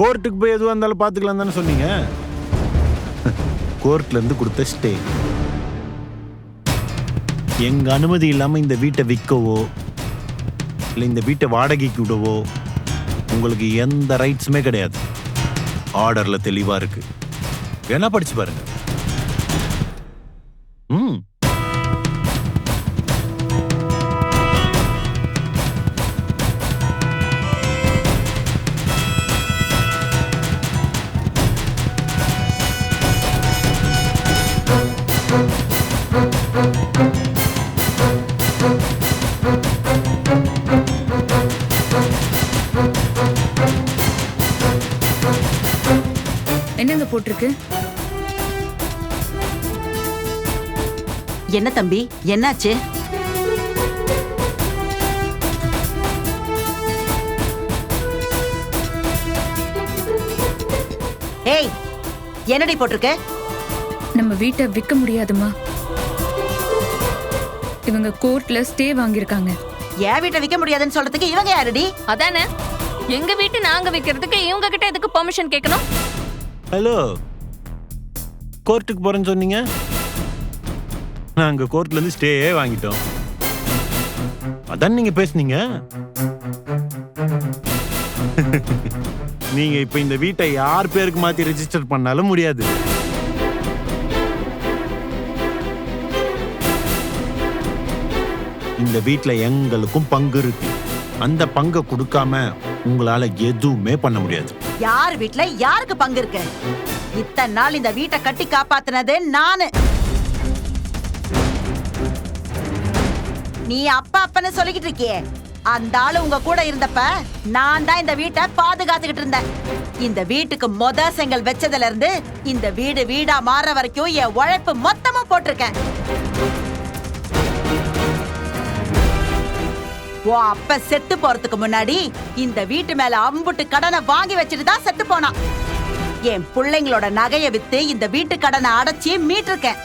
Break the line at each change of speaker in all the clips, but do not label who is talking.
கோர்ட்டுக்கு போய் எதுவாக இருந்தாலும் பார்த்துக்கலாம் தானே சொன்னீங்க? கோர்ட்லேருந்து கொடுத்த ஸ்டே. எங்கள் அனுமதி இல்லாமல் இந்த வீட்டை விற்கவோ இல்லை இந்த வீட்டை வாடகைக்கு விடவோ உங்களுக்கு எந்த ரைட்ஸுமே கிடையாது. ஆர்டரில் தெளிவாக இருக்குது வேணா படிச்சு பாருங்க. ம்.
போட்டிருக்கு
என்ன தம்பி? என்னாச்சு? ஏய் என்னடி போட்டிருக்க?
நம்ம வீட்டை விற்க முடியாதுமா. இவங்க கோர்ட்ல ஸ்டே வாங்கியிருக்காங்க.
என் வீட்டை விற்க முடியாதுன்னு சொல்றதுக்கு இவங்க யாருடி?
அதானே? எங்க வீட்டு நாங்க வைக்கிறதுக்கு இவங்க கிட்ட எதுக்கு பெர்மிஷன் கேட்கணும்
ஹலோ கோர்ட்டுக்கு போறேன்னு சொன்னீங்க? நாங்க கோர்ட்ல இருந்து ஸ்டேயே வாங்கிட்டோம். அதான் நீங்க பேசுனீங்க? நீங்க இப்ப இந்த வீட்டை யார் பேருக்கு மாத்தி ரெஜிஸ்டர் பண்ணாலும் முடியாது. இந்த வீட்ல எங்களுக்கும் பங்கு இருக்கு. அந்த பங்கை கொடுக்காம உங்களால எதுவுமே பண்ண முடியாது.
யார் வீட்ல யாருக்கு பங்கு இருக்கு? இத்தனை நாள் இந்த வீட்டை கட்டி காப்பாத்துனது நானு. நீ அப்பா அப்பன்னு சொல்லிக்கிட்டு இருக்கியே. அந்த ஆளு உங்க கூட இருந்தப்ப நான் தான் இந்த வீட்டை பாதுகாத்துக்கிட்டு இருந்தேன். இந்த வீட்டுக்கு மொத செங்கல் வச்சதுல இருந்து இந்த வீடு வீடா மாற வரைக்கும் என் உழைப்பு மொத்தமா போட்டிருக்கேன். ஓ அப்ப செத்து போறதுக்கு முன்னாடி இந்த வீட்டு மேல அம்புட்டு கடனை வாங்கி வச்சுட்டு தான் செத்து போனான். என் பிள்ளைங்களோட நகைய வித்து இந்த வீட்டு கடனை அடைச்சி மீட்டிருக்கேன்.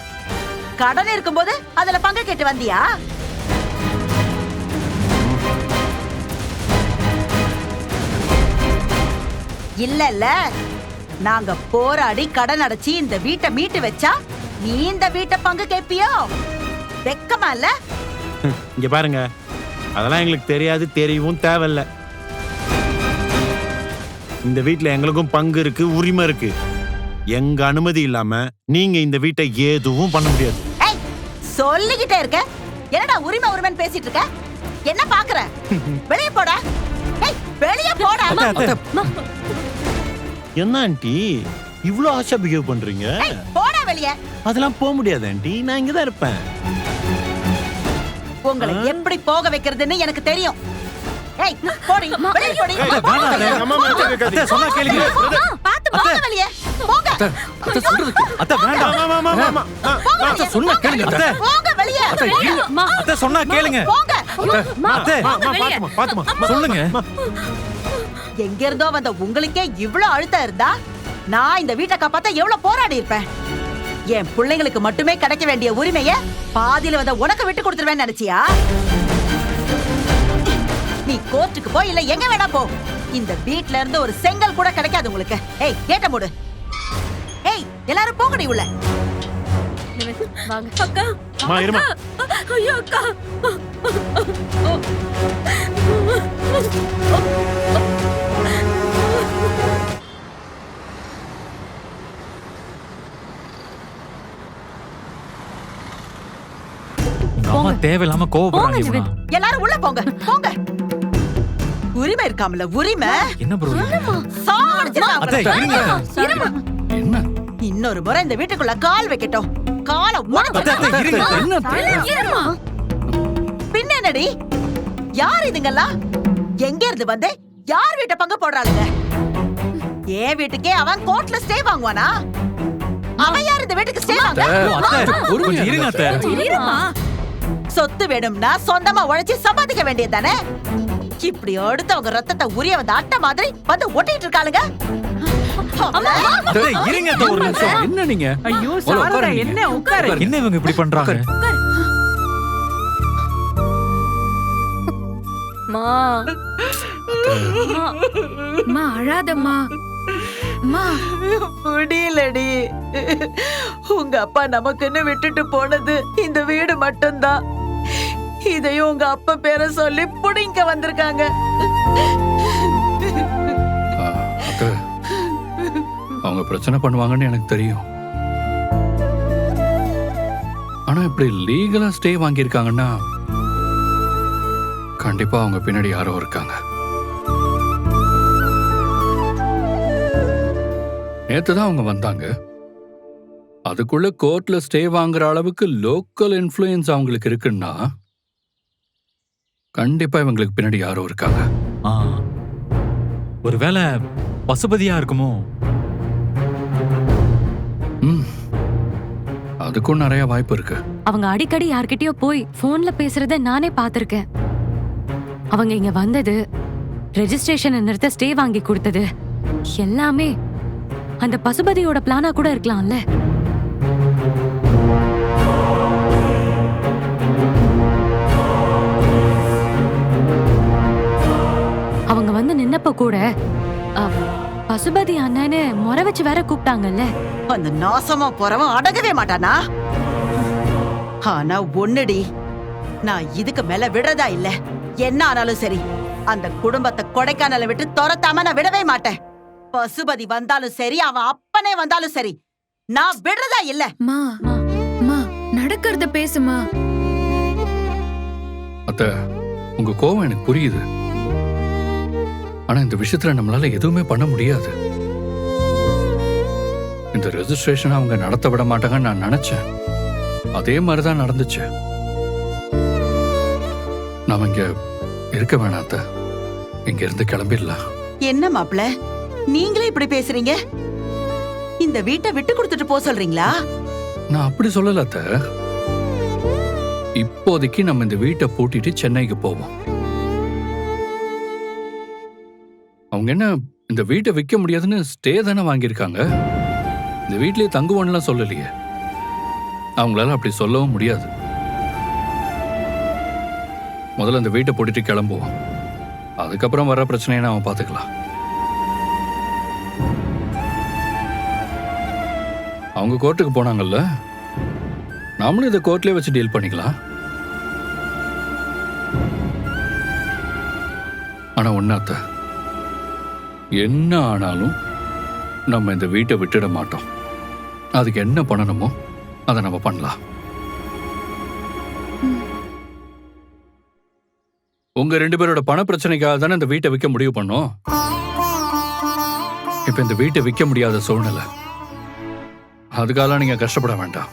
கடன் இருக்கும்போது அதுல பங்கு கேட்டு வந்தியா? இல்ல இல்ல. நாங்க போராடி கடன் அடைச்சி இந்த வீட்டை மீட்டு வச்சா நீ இந்த வீட்டை பங்கு கேட்பியோ வெக்கமா இல்ல?
இங்க பாருங்க. அதெல்லாம் எங்களுக்கு தெரியாது தெரியவும் தேவையில்ல. இந்த வீட்ல எங்களுக்கும் பங்கு இருக்கு உரிமை இருக்கு. எங்க அனுமதி இல்லாம நீங்க இந்த வீட்டை எதுவும் பண்ண முடியாது.
ஏய் சொல்லிக்கிட்டே இருக்க. என்னடா உரிமை உரிமைன்னு பேசிட்டு இருக்க? என்ன பாக்குற? வெளிய போடா. ஏய் வெளிய போடா.
என்ன ஆண்டி? இவ்ளோ ஆஷா பிஹேவ் பண்றீங்க?
ஏய் போடா வெளிய.
அதெல்லாம் போக முடியாது ஆண்டி. நான் இங்க தான் இருப்பேன்.
உங்களை எப்படி போக வைக்கிறதுன்னு எனக்கு தெரியும். ஏய் போடி வெளிய போடி.
சொன்னா கேளுங்க.
பாத்து போங்க வெளிய. போங்க.
அத்தை சொல்றது கே- அத்தை வேண்டாம்.
ஆமா, ஆமா, ஆமா, ஆமா.
போங்க
அத்தை
வெளிய,
சொன்னா
போங்க.
கேளுங்க, அத்தை.
போங்க வெளிய.
அத்தை, இருங்க. அத்தை சொன்னா கேளுங்க.
போங்க
அத்தை
மா, மா, பாத்துமா, பாத்துமா.
சொல்லுங்க.
எங்க இருந்தோ வந்த உங்களுக்கே இவ்ளோ அழுத்தம் இருந்தா நான் இந்த வீட்டை காப்பாத்த எவ்வளவு போராடி இருப்பேன்? என் பிள்ளைங்களுக்கு மட்டுமே கிடைக்க வேண்டிய உரிமைய பாதியில வந்த உனக்கு விட்டு கொடுத்துருவேன்னு நினைச்சியா? நீ கோர்ட்டுக்கு போ இல்ல எங்க வேணா போ. இந்த வீட்ல இருந்து ஒரு செங்கல் கூட கிடைக்காது உங்களுக்கு. ஏய் கேட்ட மூடு. ஏய் எல்லாரும் போங்கடி உள்ள.
வாங்க. அக்கா
மா, இருமா.
ஐயோ அக்கா.
அம்மா தேவையில்லாம கோவப்படுறாங்க இவனா.
எல்லாரும் உள்ள போங்க. போங்க. உரிமை இருக்காமல உரிமை?
என்ன ப்ரோ
சாவடிச்சிடலாம்
அத்தை
உங்களை.
இருங்க என்ன?
இன்னொரு முறை இந்த வீட்டுக்குள்ள கால் வைக்கட்டும். காலை
அத்தை அத்தை இருங்க. என்ன? அத்தை?
இருமா?
பின்ன என்னடி? யார் இதுங்கெல்லாம் எங்க இருந்து வந்து யார் வீட்டை பங்கு போடுறாளுங்க? என் வீட்டுக்கே அவன் கோர்ட்ல ஸ்டே வாங்குவானா? அவன் யார் இந்த வீட்டுக்கு ஸ்டே வாங்க?
அத்தை கொஞ்சம் இருங்க அத்தை.
இருமா?
சொத்து வேணும்னா சொந்தமா உழைச்சு சம்பாதிக்க வேண்டியது இப்படி அடுத்தவங்க ரத்தத்தை உரிய வந்த அட்டை மாதிரி வந்து ஒட்டிட்டு இருக்காளுங்க.
இருங்க அத்தை ஒரு நிமிஷம். என்ன நீங்க?
ஐயோ
உள்ள
சாரதா
உட்காருங்க.
என்ன உட்காரு?
என்ன இவங்க இப்படி பண்றாங்க?
மா.
அம்மா அழாதம்மா. அம்மா
முடியலடி. உங்க அப்பா நமக்குன்னு விட்டுட்டு போனது இந்த வீடு மட்டும்தான். இதையும் உங்க அப்பா பேரை சொல்லி புடிங்க வந்திருக்காங்க.
அவங்க பிரச்சனை பண்ணுவாங்கன்னு எனக்கு தெரியும். ஆனா இப்படி லீகலா ஸ்டே வாங்கியிருக்காங்கன்னா கண்டிப்பா அவங்க பின்னாடி யாரோ இருக்காங்க. நேத்து தான் அவங்க வந்தாங்க. அதுக்குள்ள கோர்ட்ல ஸ்டே வாங்குற அளவுக்கு லோக்கல் இன்ஃப்ளூயன்ஸ் அவங்களுக்கு இருக்குன்னா கண்டிப்பா இவங்களுக்கு பின்னாடி யாரோ இருக்காங்க.
ஆ. ஒருவேளை பசுபதியா இருக்குமோ?
ம். அதுக்கும் நிறைய வாய்ப்பு இருக்கு.
அவங்க அடிக்கடி யார்கிட்டயோ போய் போன்ல பேசுறத நானே பார்த்திருக்கேன். அவங்க இங்க வந்தது ரெஜிஸ்ட்ரேஷன் நிறுத்த ஸ்டே வாங்கி கொடுத்தது. எல்லாமே அந்த பசுபதியோட பிளானா கூட இருக்கலாம்ல. நின்னப்ப கூட பசுபதி அண்ணன்னு முறை வச்சு வேற கூப்பிட்டாங்கல்ல.
அந்த நாசமா போறவன் அடங்கவே மாட்டானா? ஆனா ஒண்ணுடி நான் இதுக்கு மேல விடுறதா இல்ல. என்ன ஆனாலும் சரி அந்த குடும்பத்தை கொடைக்கானல விட்டு துரத்தாம நான் விடவே மாட்டேன். பசுபதி வந்தாலும் சரி அவன் அப்பனே வந்தாலும் சரி நான் விடுறதா இல்ல.
மா மா நடக்கிறத பேசுமா.
அத்த உங்க கோவம் எனக்கு புரியுது. ஆனா இந்த விஷயத்துல நம்மளால எதுவுமே பண்ண முடியாது. இந்த ரெஜிஸ்ட்ரேஷன் அவங்க நடத்த விட மாட்டாங்கன்னு நான் நினைச்சேன். அதே மாதிரிதான் நடந்துச்சு. நாம இங்க இருக்க வேணாம் அத்த. இங்க இருந்து கிளம்பிடலாம்.
என்ன மாப்ள நீங்களே இப்படி பேசுறீங்க? இந்த வீட்டை விட்டு கொடுத்துட்டு போக சொல்றீங்களா?
நான் அப்படி சொல்லல அத்த. இப்போதைக்கு நம்ம இந்த வீட்டை பூட்டிட்டு சென்னைக்கு போவோம். அவங்க என்ன இந்த வீட்டை விற்க முடியாதுன்னு ஸ்டே தானே வாங்கியிருக்காங்க? இந்த வீட்லயே தங்குவோன்னுலாம் சொல்லலையே. அவங்களால அப்படி சொல்லவும் முடியாது. முதல்ல அந்த வீட்டை போட்டுட்டு கிளம்புவோம். அதுக்கப்புறம் வர பிரச்சனையை அவன் பார்த்துக்கலாம். அவங்க கோர்ட்டுக்கு போனாங்கல்ல? நாமளும் இதை கோர்ட்லேயே வச்சு டீல் பண்ணிக்கலாம். ஆனால் ஒன்னாத்த என்ன ஆனாலும் நம்ம இந்த வீட்டை விட்டுட மாட்டோம். அதுக்கு என்ன பண்ணணுமோ அதை நம்ம பண்ணலாம். உங்க ரெண்டு பேரோட பண பிரச்சனைக்காக தானே இந்த வீட்டை விற்க முடிவு பண்ணோம். இப்ப இந்த வீட்டை விற்க முடியாத சூழ்நிலை. அதுக்காக நீங்க கஷ்டப்பட வேண்டாம்.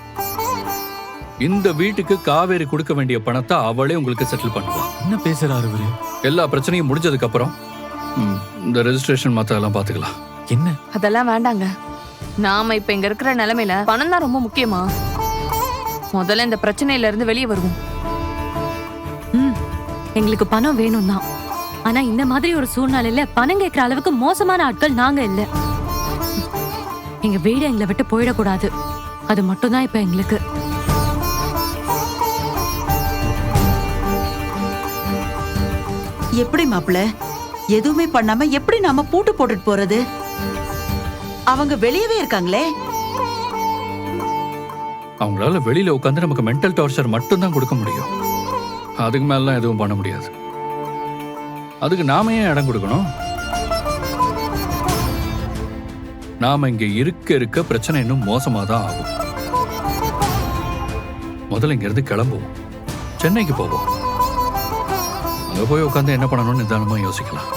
இந்த வீட்டுக்கு காவேரி கொடுக்க வேண்டிய பணத்தை அவளே உங்களுக்கு செட்டில் பண்ணுவா.
என்ன பேசுறாரு
எல்லா பிரச்சனையும் முடிஞ்சதுக்கு அப்புறம் ம், இந்த ரெஜிஸ்ட்ரேஷன் மத்ததெல்லாம் பாத்துக்கலாம்
என்ன?
அதெல்லாம் வேண்டாங்க. நாம இப்ப இங்க இருக்கிற நிலைமையில பணம் தான் ரொம்ப முக்கியமா. முதல்ல இந்த பிரச்சனையில இருந்து வெளியே வருவோம்.
ம் எங்களுக்கு பணம் வேணும் தான் ஆனா இந்த மாதிரி ஒரு சூழ்நிலையில பணம் கேட்கிற அளவுக்கு மோசமான ஆட்கள் நாங்க இல்ல. எங்க வீடு எங்களை விட்டு போயிடக்கூடாது. அது மட்டும்தான் இப்ப எங்களுக்கு.
எப்படி மாப்ள எதுவுமே பண்ணாம எப்படி நாம பூட்டு போட்டுட்டு போறது? அவங்க வெளியவே இருக்காங்களே?
அவங்களால வெளியில உட்காந்து நமக்கு மென்டல் டார்ச்சர் மட்டும்தான் கொடுக்க முடியும். அதுக்கு மேலாம் எதுவும் பண்ண முடியாது. அதுக்கு நாம ஏன் இடம் கொடுக்கணும்? நாம இங்க இருக்க இருக்க பிரச்சனை இன்னும் மோசமா தான் ஆகும். முதல்ல இங்க இருந்து கிளம்புவோம். சென்னைக்கு போவோம். அங்கே போய் உட்காந்து என்ன பண்ணணும்னு நிதானமாக யோசிக்கலாம்